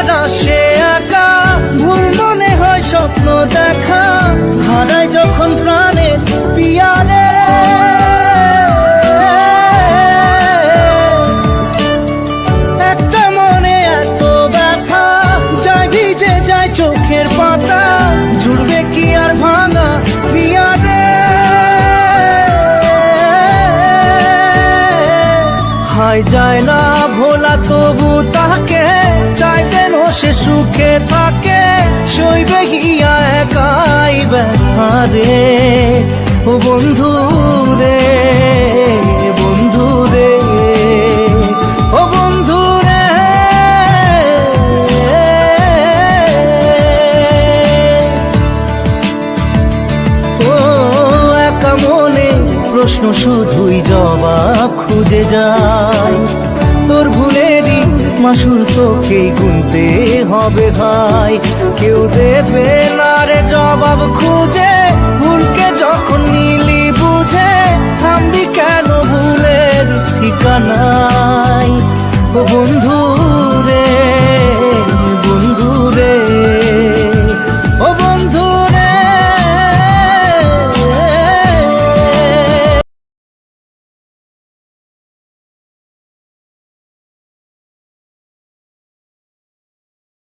কি আর আসে ভুল মনে হয় স্বপ্ন দেখা। হারায় যখন প্রাণের পিয়ারে। যায় চোখের পাতা। জুড়বে কি আর ভাঙা পিয়ারে? হায় যায় না ভোলা তবু তাকে সে সুখে থাকে, সইবে হিয়া একাই ও বন্ধু রে বন্ধু রে, ও বন্ধু রে। ও একা মনে প্রশ্ন শুধুই জবাব খুঁজে ভুলেরই মাসুল তোকেই গুনতে হবে ভাই। কেউ দেবে না রে জবাব খুঁজে, ভুলকে যখন নিলি বুঝে, থামবি কেন?